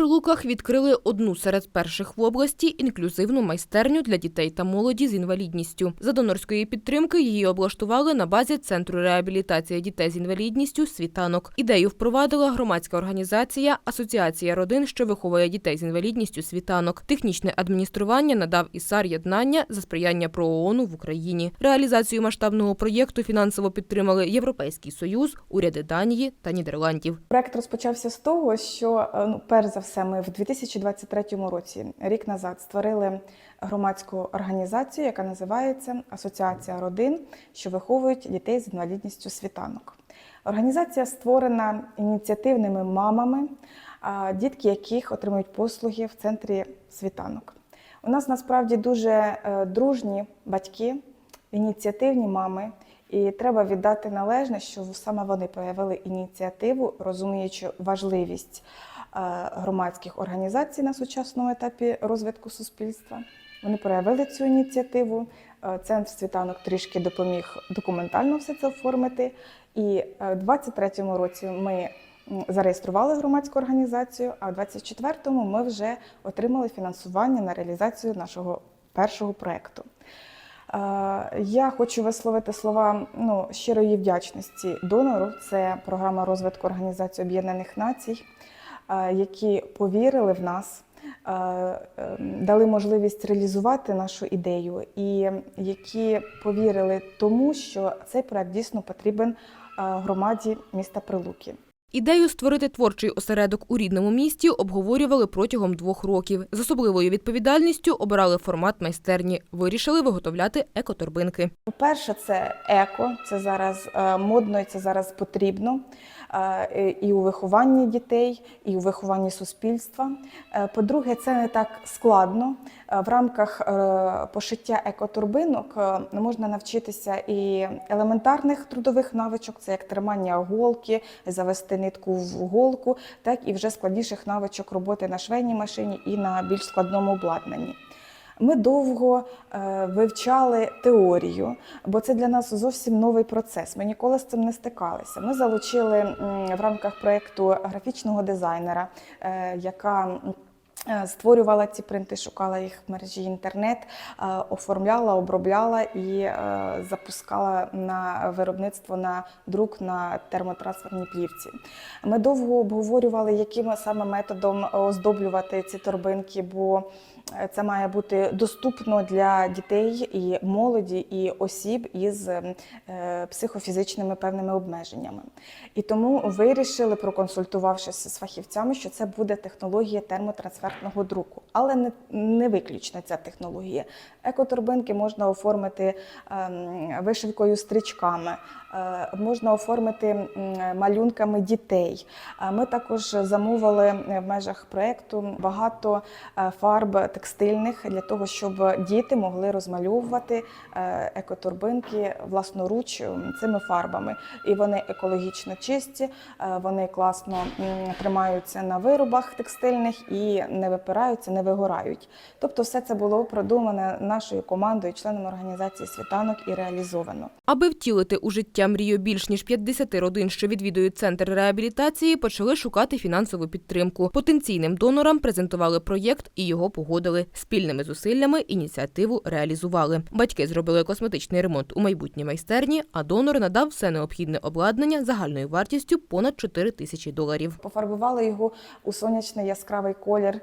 Прилуках відкрили одну серед перших в області інклюзивну майстерню для дітей та молоді з інвалідністю. За донорської підтримки її облаштували на базі Центру реабілітації дітей з інвалідністю «Світанок». Ідею впровадила громадська організація Асоціація родин, що виховує дітей з інвалідністю «Світанок». Технічне адміністрування надав ІСАР «Єднання» за сприяння ПРООНу в Україні. Реалізацію масштабного проєкту фінансово підтримали Європейський Союз, уряди Данії та Нідерландів. Проект розпочався з того, що е, ну, перш за все, ми в 2023 році, рік назад, створили громадську організацію, яка називається Асоціація родин, що виховують дітей з інвалідністю світанок. Організація створена ініціативними мамами, дітки яких отримують послуги в центрі світанок. У нас насправді дуже е, дружні батьки, ініціативні мами. І треба віддати належне, що саме вони проявили ініціативу, розуміючи важливість громадських організацій на сучасному етапі розвитку суспільства. Вони проявили цю ініціативу. Е, Центр світанок трішки допоміг документально все це оформити. І е, в 23-му році ми зареєстрували громадську організацію, а в 24-му ми вже отримали фінансування на реалізацію нашого першого проєкту. Е, Я хочу висловити слова ну, щирої вдячності донору. Це програма розвитку Організації Об'єднаних Націй, е, які повірили в нас, е, е, дали можливість реалізувати нашу ідею, і які повірили тому, що цей проект дійсно потрібен е, громаді міста Прилуки. Ідею створити творчий осередок у рідному місті обговорювали протягом двох років. З особливою відповідальністю обирали формат майстерні. Вирішили виготовляти екоторбинки. По-перше, це еко, це зараз е, модно і це зараз потрібно е, і у вихованні дітей, і у вихованні суспільства. Е, По-друге, це не так складно. Е, В рамках е, пошиття екотурбинок е, можна навчитися і елементарних трудових навичок, це як тримання голки, завести нитку в голку, так і вже складніших навичок роботи на швейній машині і на більш складному обладнанні. Ми довго е, вивчали теорію, бо це для нас зовсім новий процес. Ми ніколи з цим не стикалися. Ми залучили в рамках проєкту графічного дизайнера, е, яка е, Створювала ці принти, шукала їх в мережі інтернет, оформляла, обробляла і запускала на виробництво на друк на термотрансферній плівці. Ми довго обговорювали, яким саме методом оздоблювати ці торбинки, бо це має бути доступно для дітей і молоді, і осіб із е, психофізичними певними обмеженнями. І тому вирішили, проконсультувавшись з фахівцями, що це буде технологія термотрансферного друку, але не, не виключно ця технологія. Екоторбинки можна оформити ем, вишивкою стрічками, е, можна оформити малюнками дітей. Е, Ми також замовили в межах проєкту багато фарб текстильних для того, щоб діти могли розмальовувати е, екоторбинки власноруч цими фарбами. І вони екологічно чисті, е, вони класно тримаються на виробах текстильних і не випираються, не вигорають. Тобто, все це було продумане нашою командою, членами організації світанок і реалізовано. Аби втілити у життя мрію більш ніж 50 родин, що відвідують центр реабілітації, почали шукати фінансову підтримку. Потенційним донорам презентували проєкт і його погодили. Спільними зусиллями ініціативу реалізували. Батьки зробили косметичний ремонт у майбутній майстерні, а донор надав все необхідне обладнання загальною вартістю понад 4 тисячі доларів. Пофарбували його у сонячний яскравий колір.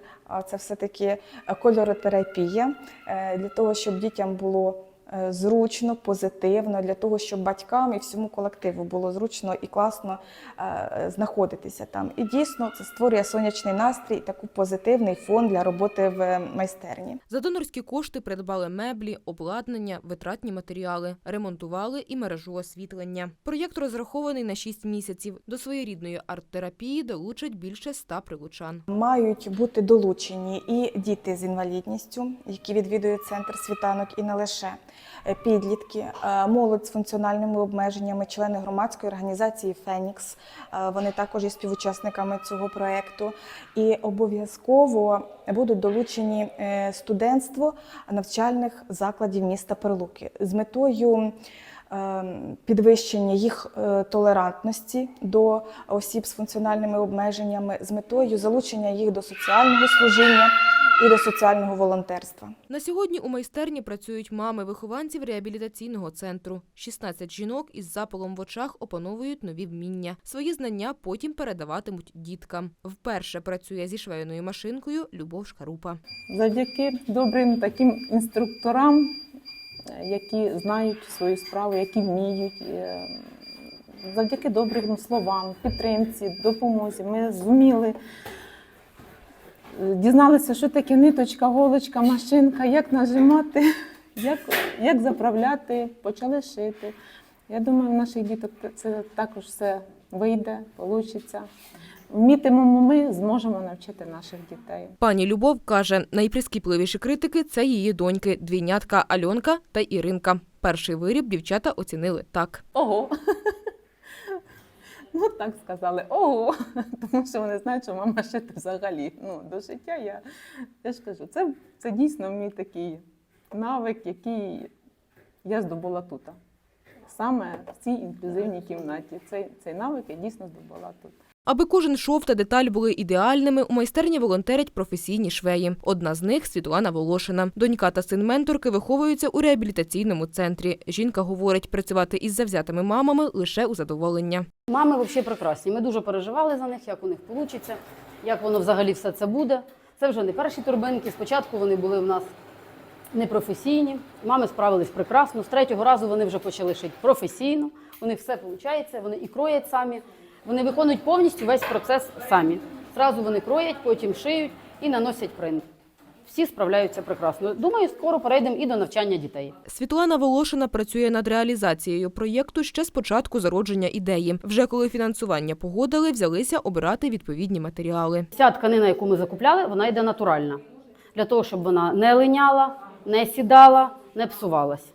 Це все-таки кольоротерапія е, для того, щоб дітям було е, зручно, позитивно, для того, щоб батькам і всьому колективу було зручно і класно е, знаходитися там. І дійсно це створює сонячний настрій, і такий позитивний фон для роботи в майстерні. За донорські кошти придбали меблі, обладнання, витратні матеріали, ремонтували і мережу освітлення. Проєкт розрахований на 6 місяців. До своєрідної арт-терапії долучать більше 100 прилучан. Мають бути долучені і діти з інвалідністю, які відвідують центр світанок, і не лише Е, підлітки, е, молодь з функціональними обмеженнями, члени громадської організації Фенікс. Е, Вони також є співучасниками цього проєкту. І обов'язково будуть долучені е, студентство навчальних закладів міста Прилуки з метою підвищення їх е, толерантності до осіб з функціональними обмеженнями з метою залучення їх до соціального служіння і до соціального волонтерства. На сьогодні у майстерні працюють мами вихованців реабілітаційного центру. 16 жінок із запалом в очах опановують нові вміння. Свої знання потім передаватимуть діткам. Вперше працює зі швейною машинкою Любов Шкарупа. Завдяки добрим таким інструкторам, е, які знають свою справу, які вміють, е, завдяки добрим словам, підтримці, допомозі, ми зуміли. Дізналися, що таке ниточка, голочка, машинка, як нажимати, як, як заправляти, почали шити. Я думаю, в наших діток це також все вийде, вийде. Вмітимемо ми, зможемо навчити наших дітей. Пані Любов каже, найприскіпливіші критики це її доньки, двійнятка Альонка та Іринка. Перший виріб дівчата оцінили так. Ого. Ну так сказали, ого. Тому що вони знають, що мама шити взагалі. Ну, до життя я, я ж кажу, це, це дійсно мій такий навик, який я здобула тут. Саме в цій інклюзивній кімнаті. Цей, цей навик я дійсно здобула тут. Аби кожен шов та деталь були ідеальними, у майстерні волонтерять професійні швеї. Одна з них Світлана Волошина. Донька та син менторки виховуються у реабілітаційному центрі. Жінка говорить, працювати із завзятими мамами лише у задоволення. Мами взагалі прекрасні. Ми дуже переживали за них, як у них вийде, як воно взагалі все це буде. Це вже не перші турбинки. Спочатку вони були в нас непрофесійні. Мами справились прекрасно. З третього разу вони вже почали шити професійно. У них все виходить, вони і кроять самі. Вони виконують повністю весь процес самі. Зразу вони кроять, потім шиють і наносять принт. Всі справляються прекрасно. Думаю, скоро перейдемо і до навчання дітей. Світлана Волошина працює над реалізацією проєкту ще з початку зародження ідеї. Вже коли фінансування погодили, взялися обирати відповідні матеріали. Вся тканина, яку ми закупляли, вона йде натуральна. Для того, щоб вона не линяла, не сідала, не псувалась.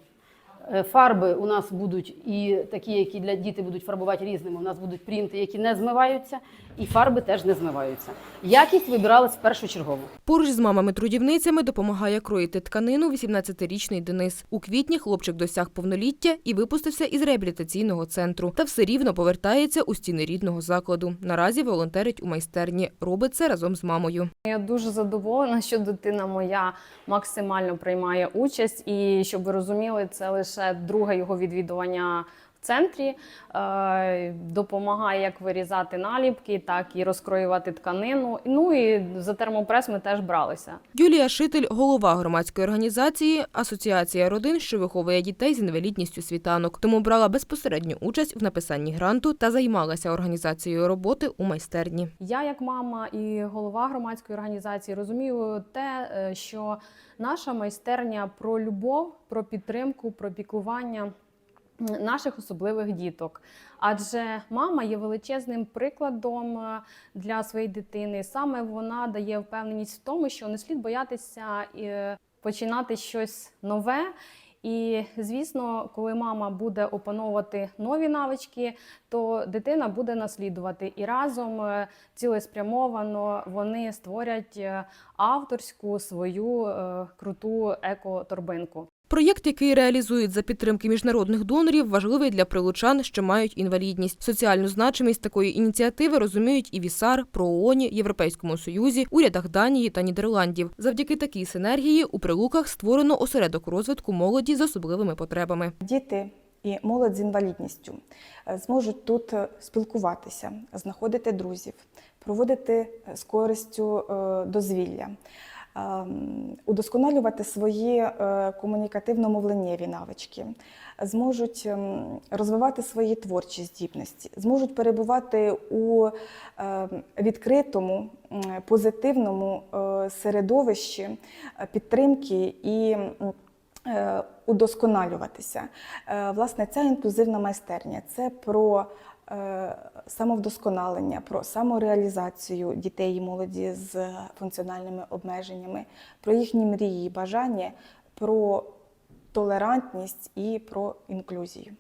Е, Фарби у нас будуть і такі, які для діти будуть фарбувати різними. У нас будуть принти, які не змиваються, і фарби теж не змиваються. Якість вибиралась першочергово. Поруч з мамами-трудівницями допомагає кроїти тканину 18-річний Денис. У квітні хлопчик досяг повноліття і випустився із реабілітаційного центру. Та все рівно повертається у стіни рідного закладу. Наразі волонтерить у майстерні. Робить це разом з мамою. Я дуже задоволена, що дитина моя максимально приймає участь, і щоб ви розуміли, це лише друге його відвідування центрі. Е, Допомагає як вирізати наліпки, так і розкроювати тканину. Ну і за термопрес ми теж бралися. Юлія Шитель, голова громадської організації Асоціація родин, що виховує дітей з інвалідністю світанок. Тому брала безпосередню участь в написанні гранту та займалася організацією роботи у майстерні. Я, як мама і голова громадської організації, розумію те, е, що наша майстерня про любов, про підтримку, про піклування наших особливих діток. Адже мама є величезним прикладом е, для своєї дитини. Саме вона дає впевненість в тому, що не слід боятися е, починати щось нове. І звісно, коли мама буде опановувати нові навички, то дитина буде наслідувати. І разом е, цілеспрямовано вони створять авторську свою круту еко-торбинку. Проєкт, який реалізують за підтримки міжнародних донорів, важливий для прилучан, що мають інвалідність. Соціальну значимість такої ініціативи розуміють і Вісар, ПРООНі, Європейському Союзі, урядах Данії та Нідерландів. Завдяки такій синергії у прилуках створено осередок розвитку молоді з особливими потребами. Діти і молодь з інвалідністю е, зможуть тут е, спілкуватися, знаходити друзів, проводити е, з користю дозвілля, удосконалювати свої е, комунікативно-мовленнєві навички, зможуть ем, розвивати свої творчі здібності, зможуть перебувати у е, відкритому, позитивному е, середовищі е, підтримки і удосконалюватися. Власне, ця інклюзивна майстерня це про самовдосконалення, про самореалізацію дітей і молоді з функціональними обмеженнями, про їхні мрії бажання, про толерантність і про інклюзію.